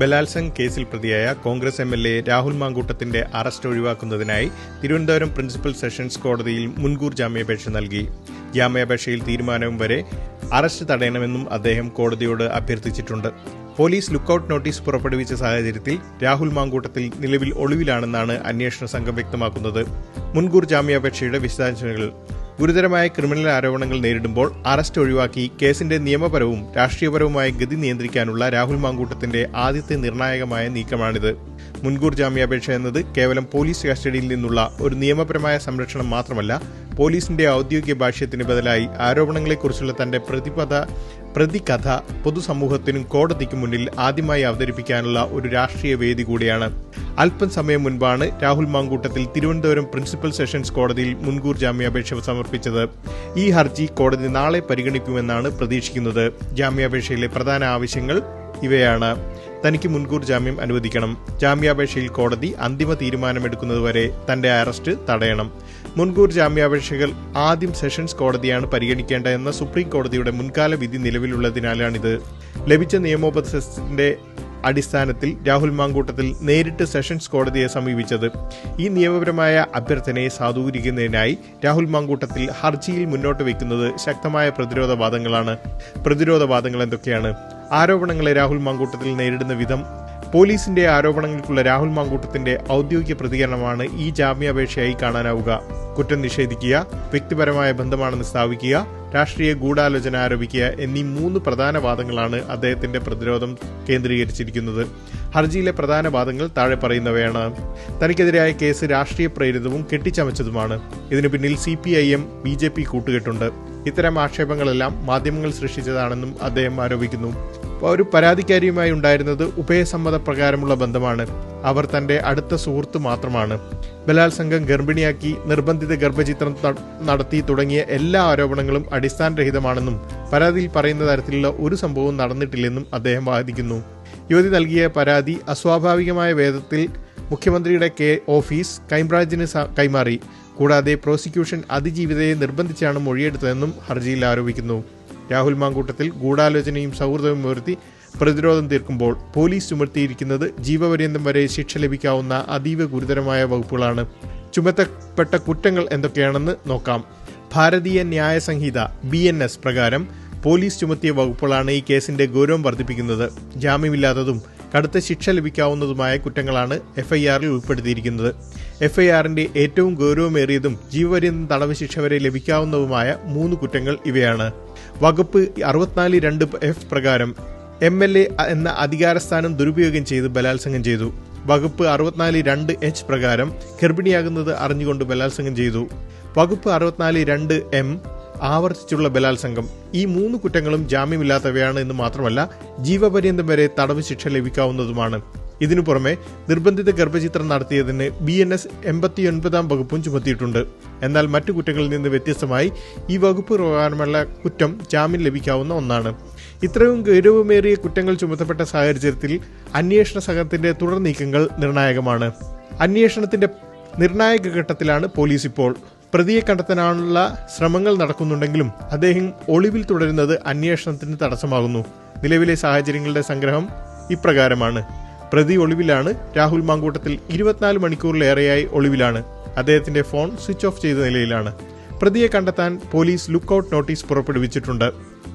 ബലാത്സംഗ് കേസിൽ പ്രതിയായ Congress M L A Rahul മാങ്കൂട്ടത്തിന്റെ arrest ഒഴിവാക്കുന്നതിനായി തിരുവനന്തപുരം പ്രിൻസിപ്പൽ സെഷൻസ് കോടതിയിൽ മുൻകൂർ ജാമ്യാപേക്ഷ നൽകി. ജാമ്യാപേക്ഷയിൽ തീരുമാനവും വരെ അറസ്റ്റ് തടയണമെന്നും അദ്ദേഹം കോടതിയോട് അഭ്യർത്ഥിച്ചിട്ടുണ്ട്. പോലീസ് ലുക്കൌട്ട് നോട്ടീസ് പുറപ്പെടുവിച്ച സാഹചര്യത്തിൽ രാഹുൽ മാങ്കൂട്ടത്തിൽ നിലവിൽ ഒളിവിലാണെന്നാണ് അന്വേഷണ സംഘം വ്യക്തമാക്കുന്നത്. മുൻകൂർ ജാമ്യാപേക്ഷയുടെ വിശദാംശങ്ങൾ ഗുരുതരമായ ക്രിമിനൽ ആരോപണങ്ങൾ നേരിടുമ്പോൾ അറസ്റ്റ് ഒഴിവാക്കി കേസിന്റെ നിയമപരവും രാഷ്ട്രീയപരവുമായ ഗതി നിയന്ത്രിക്കാനുള്ള രാഹുൽ മാങ്കൂട്ടത്തിന്റെ ആദ്യത്തെ നിർണായകമായ നീക്കമാണിത്. മുൻകൂർ ജാമ്യാപേക്ഷ എന്നത് കേവലം പോലീസ് കസ്റ്റഡിയിൽ നിന്നുള്ള ഒരു നിയമപരമായ സംരക്ഷണം മാത്രമല്ല പോലീസിന്റെ ഔദ്യോഗിക ഭാഷ്യത്തിന് ബദലായി ആരോപണങ്ങളെക്കുറിച്ചുള്ള തന്റെ പ്രതിപദ പ്രതികഥ പൊതുസമൂഹത്തിനും കോടതിക്കും മുന്നിൽ ആദ്യമായി അവതരിപ്പിക്കാനുള്ള ഒരു രാഷ്ട്രീയ വേദി കൂടിയാണ്. അല്പം സമയം മുൻപാണ് രാഹുൽ മാങ്കൂട്ടത്തിൽ തിരുവനന്തപുരം പ്രിൻസിപ്പൽ സെഷൻസ് കോടതിയിൽ മുൻകൂർ ജാമ്യാപേക്ഷ സമർപ്പിച്ചത്. ഈ ഹർജി കോടതി നാളെ പരിഗണിക്കുമെന്നാണ് പ്രതീക്ഷിക്കുന്നത്. ജാമ്യാപേക്ഷയിലെ പ്രധാന ആവശ്യങ്ങൾ ഇവയാണ്. തനിക്ക് മുൻകൂർ ജാമ്യം അനുവദിക്കണം. ജാമ്യാപേക്ഷയിൽ കോടതി അന്തിമ തീരുമാനമെടുക്കുന്നതുവരെ തന്റെ അറസ്റ്റ് തടയണം. മുൻകൂർ ജാമ്യാപേക്ഷകൾ ആദ്യം സെഷൻസ് കോടതിയാണ് പരിഗണിക്കേണ്ടതെന്ന സുപ്രീം കോടതിയുടെ മുൻകാല വിധി നിലവിലുള്ളതിനാലാണിത്. ലഭിച്ച നിയമോപദേശത്തിന്റെ അടിസ്ഥാനത്തിൽ രാഹുൽ മാങ്കൂട്ടത്തിൽ നേരിട്ട് സെഷൻസ് കോടതിയെ സമീപിച്ചത്. ഈ നിയമപരമായ അഭ്യർത്ഥനയെ സാധൂകരിക്കുന്നതിനായി രാഹുൽ മാങ്കൂട്ടത്തിൽ ഹർജിയിൽ മുന്നോട്ട് വയ്ക്കുന്നത് ശക്തമായ പ്രതിരോധവാദങ്ങളാണ്. പ്രതിരോധവാദങ്ങൾ എന്തൊക്കെയാണ്? ആരോപണങ്ങളെ രാഹുൽ മാങ്കൂട്ടത്തിൽ നേരിടുന്ന വിധം പോലീസിന്റെ ആരോപണങ്ങൾക്കുള്ള രാഹുൽ മാങ്കൂട്ടത്തിന്റെ ഔദ്യോഗിക പ്രതികരണമാണ് ഈ ജാമ്യാപേക്ഷയായി കാണാനാവുക. കുറ്റം നിഷേധിക്കുക വ്യക്തിപരമായ ബന്ധമാണെന്ന് സ്ഥാപിക്കുക രാഷ്ട്രീയ ഗൂഢാലോചന ആരോപിക്കുക എന്നീ മൂന്ന് പ്രധാന വാദങ്ങളാണ് അദ്ദേഹത്തിന്റെ പ്രതിരോധം കേന്ദ്രീകരിച്ചിരിക്കുന്നത്. ഹർജിയിലെ പ്രധാന വാദങ്ങൾ താഴെ പറയുന്നവയാണ്. തനിക്കെതിരായ കേസ് രാഷ്ട്രീയ പ്രേരിതവും കെട്ടിച്ചമച്ചതുമാണ്. ഇതിനു പിന്നിൽ C P I M B J P കൂട്ടുകെട്ടുണ്ട്. ഇത്തരം ആക്ഷേപങ്ങളെല്ലാം മാധ്യമങ്ങൾ സൃഷ്ടിച്ചതാണെന്നും അദ്ദേഹം ആരോപിക്കുന്നു. ഒരു പരാതിക്കാരിയുമായി ഉണ്ടായിരുന്നത് ഉഭയസമ്മത പ്രകാരമുള്ള ബന്ധമാണ്. അവർ തന്റെ അടുത്ത സുഹൃത്ത് മാത്രമാണ്. ബലാത്സംഗം ഗർഭിണിയാക്കി നിർബന്ധിത ഗർഭചിത്രം നടത്തി തുടങ്ങിയ എല്ലാ ആരോപണങ്ങളും അടിസ്ഥാനരഹിതമാണെന്നും പരാതിയിൽ പറയുന്ന തരത്തിലുള്ള ഒരു സംഭവവും നടന്നിട്ടില്ലെന്നും അദ്ദേഹം വാദിക്കുന്നു. യുവതി നൽകിയ പരാതി അസ്വാഭാവികമായ വേദത്തിൽ മുഖ്യമന്ത്രിയുടെ കെ ഓഫീസ് ക്രൈംബ്രാഞ്ചിന് കൈമാറി. കൂടാതെ പ്രോസിക്യൂഷൻ അതിജീവിതയെ നിർബന്ധിച്ചാണ് മൊഴിയെടുത്തതെന്നും ഹർജിയിൽ ആരോപിക്കുന്നു. രാഹുൽ മാങ്കൂട്ടത്തിൽ ഗൂഢാലോചനയും സൗഹൃദവും ഉയർത്തി പ്രതിരോധം തീർക്കുമ്പോൾ പോലീസ് ചുമത്തിയിരിക്കുന്നത് ജീവപര്യന്തം വരെ ശിക്ഷ ലഭിക്കാവുന്ന അതീവ ഗുരുതരമായ വകുപ്പുകളാണ്. ചുമത്തപ്പെട്ട കുറ്റങ്ങൾ എന്തൊക്കെയാണെന്ന് നോക്കാം. Bharatiya Nyaya Sanhita B N S പ്രകാരം പോലീസ് ചുമത്തിയ വകുപ്പുകളാണ് ഈ കേസിന്റെ ഗൗരവം വർദ്ധിപ്പിക്കുന്നത്. ജാമ്യമില്ലാത്തതും കടുത്ത ശിക്ഷ ലഭിക്കാവുന്നതുമായ കുറ്റങ്ങളാണ് എഫ്ഐആറിൽ ഉൾപ്പെടുത്തിയിരിക്കുന്നത്. എഫ്ഐആറിന്റെ ഏറ്റവും ഗൗരവമേറിയതും ജീവപര്യന്തം തടവ് ശിക്ഷ വരെ ലഭിക്കാവുന്നതുമായ മൂന്ന് കുറ്റങ്ങൾ ഇവയാണ്. വകുപ്പ് അറുപത്തിനാല് രണ്ട് എഫ് പ്രകാരം എം എൽ എ എന്ന അധികാരസ്ഥാനം ദുരുപയോഗം ചെയ്ത് ബലാത്സംഗം ചെയ്തു. വകുപ്പ് അറുപത്തിനാല് രണ്ട് എച്ച് പ്രകാരം ഗർഭിണിയാകുന്നത് അറിഞ്ഞുകൊണ്ട് ബലാത്സംഗം ചെയ്തു. വകുപ്പ് അറുപത്തിനാല് രണ്ട് എം ആവർത്തിച്ചുള്ള ബലാത്സംഗം. ഈ മൂന്ന് കുറ്റങ്ങളും ജാമ്യമില്ലാത്തവയാണ് എന്ന് മാത്രമല്ല ജീവപര്യന്തം വരെ തടവ് ശിക്ഷ ലഭിക്കാവുന്നതുമാണ്. ഇതിനു പുറമെ നിർബന്ധിത ഗർഭചിത്രം നടത്തിയതിന് ബി എൻ എസ് എൺപത്തിയൊൻപതാം വകുപ്പും ചുമത്തിയിട്ടുണ്ട്. എന്നാൽ മറ്റു കുറ്റങ്ങളിൽ നിന്ന് വ്യത്യസ്തമായി ഈ വകുപ്പ് പ്രകാരമുള്ള കുറ്റം ജാമ്യം ലഭിക്കാവുന്ന ഒന്നാണ്. ഇത്രയും ഗൗരവമേറിയ കുറ്റങ്ങൾ ചുമത്തപ്പെട്ട സാഹചര്യത്തിൽ അന്വേഷണ സംഘത്തിന്റെ തുടർ നീക്കങ്ങൾ നിർണായകമാണ്. അന്വേഷണത്തിന്റെ നിർണായക ഘട്ടത്തിലാണ് പോലീസ് ഇപ്പോൾ. പ്രതിയെ കണ്ടെത്താനുള്ള ശ്രമങ്ങൾ നടക്കുന്നുണ്ടെങ്കിലും അദ്ദേഹം ഒളിവിൽ തുടരുന്നത് അന്വേഷണത്തിന് തടസ്സമാകുന്നു. നിലവിലെ സാഹചര്യങ്ങളുടെ സംഗ്രഹം ഇപ്രകാരമാണ്. പ്രതി ഒളിവിലാണ്. രാഹുൽ മാങ്കൂട്ടത്തിൽ ഇരുപത്തിനാല് മണിക്കൂറിലേറെയായി ഒളിവിലാണ്. അദ്ദേഹത്തിന്റെ ഫോൺ സ്വിച്ച് ഓഫ് ചെയ്ത നിലയിലാണ്. പ്രതിയെ കണ്ടെത്താൻ പോലീസ് ലുക്കൌട്ട് നോട്ടീസ് പുറപ്പെടുവിച്ചിട്ടുണ്ട്.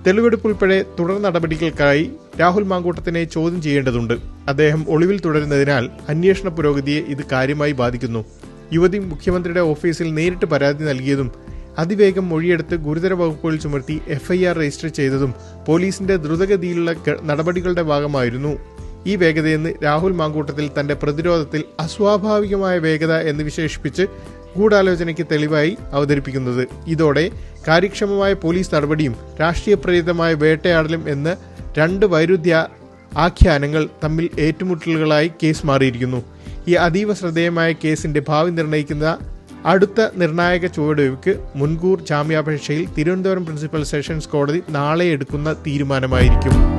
തെളിവെടുപ്പ് ഉൾപ്പെടെ തുടർ നടപടികൾക്കായി രാഹുൽ മാങ്കൂട്ടത്തിനെ ചോദ്യം ചെയ്യേണ്ടതുണ്ട്. അദ്ദേഹം ഒളിവിൽ തുടരുന്നതിനാൽ അന്വേഷണ പുരോഗതിയെ ഇത് കാര്യമായി ബാധിക്കുന്നു. യുവതി മുഖ്യമന്ത്രിയുടെ ഓഫീസിൽ നേരിട്ട് പരാതി നൽകിയതും അതിവേഗം മൊഴിയെടുത്ത് ഗുരുതര വകുപ്പുകൾ ചുമർത്തി എഫ്ഐആർ രജിസ്റ്റർ ചെയ്തതും പോലീസിന്റെ ദ്രുതഗതിയിലുള്ള നടപടികളുടെ ഭാഗമായിരുന്നു. ഈ വേഗതയെന്ന് രാഹുൽ മാങ്കൂട്ടത്തിൽ തന്റെ പ്രതിരോധത്തിൽ അസ്വാഭാവികമായ വേഗത എന്ന് വിശേഷിപ്പിച്ച് ഗൂഢാലോചനയ്ക്ക് തെളിവായി അവതരിപ്പിക്കുന്നത്. ഇതോടെ കാര്യക്ഷമമായ പോലീസ് നടപടിയും രാഷ്ട്രീയ പ്രേരിതമായ വേട്ടയാടലും എന്ന് രണ്ട് വൈരുദ്ധ്യ ആഖ്യാനങ്ങൾ തമ്മിൽ ഏറ്റുമുട്ടലുകളായി കേസ് മാറിയിരിക്കുന്നു. ഈ അതീവ ശ്രദ്ധേയമായ കേസിന്റെ ഭാവി നിർണയിക്കുന്ന അടുത്ത നിർണായക ചുവടുവയ്ക്ക് മുൻകൂർ ജാമ്യാപേക്ഷയിൽ തിരുവനന്തപുരം പ്രിൻസിപ്പൽ സെഷൻസ് കോടതി നാളെ എടുക്കുന്ന തീരുമാനമായിരിക്കും.